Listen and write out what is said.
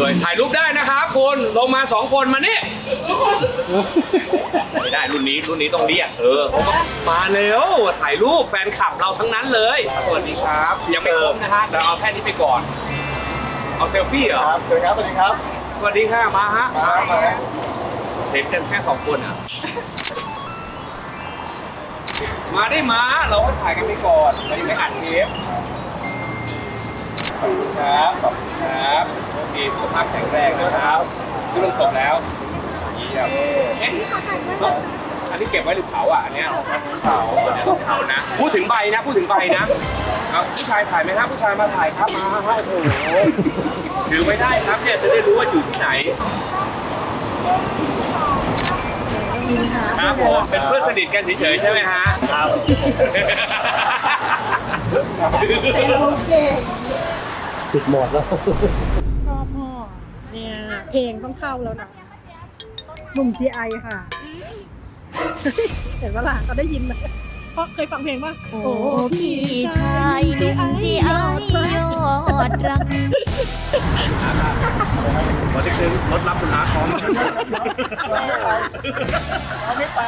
ด้วยถ่ายรูปได้นะครับคุณลงมาสองคนมานี่ไม่ได้รุ่นนี้รุ่นนี้ต้องเรียกเออเขาก็มาเร็วถ่ายรูปแฟนคลับเราทั้งนั้นเลย สวัสดีครับยังไม่ครบนะฮะเดี๋ยวเอาแค่นี้ไปก่อน เอาเซลฟี่เหรอครับสวัสดีครับสวัสดีครับสวัสดีค่ะมาฮะมามาเห็นกันแค่สองคนอะมาได้มาเราก็ถ่ายกันไปก่อนเรายังไม่อัดเทป ขอบคุณครับขอบคุณครับโอเคสุขภาพแข็งแรงนะครับที่ลงศพแล้วเยี่ยมเอ๊ะแล้วอันนี้เก็บไว้หรือเผาอะอันเนี้ยเผาเผานะ พูดถึงใบนะ พูดถึงใบนะครับผู้ชายถ่ายไหมครับผู้ชายมาถ่ายครับมาโอ้โหถือไม่ได้ครับเนี่ยจะได้รู้ว่าอยู่ที่ไหนครับผมเป็นเพื่อนสนิทกันเฉยๆใช่ไหมฮะครับ ติดหมดแล้วชอบพ่อเนี่ยเพลงต้องเข้าแล้วนะหนุ่ม GI ค่ะ เห็นปะล่ะเขาได้ยินไหมเพราะเคยฟังเพลงป่ะโอ้พี่ชายหนุ่มจีไอยอดรักวันที่ซื้อรถรับคุณอาคอมเอาไม่ไป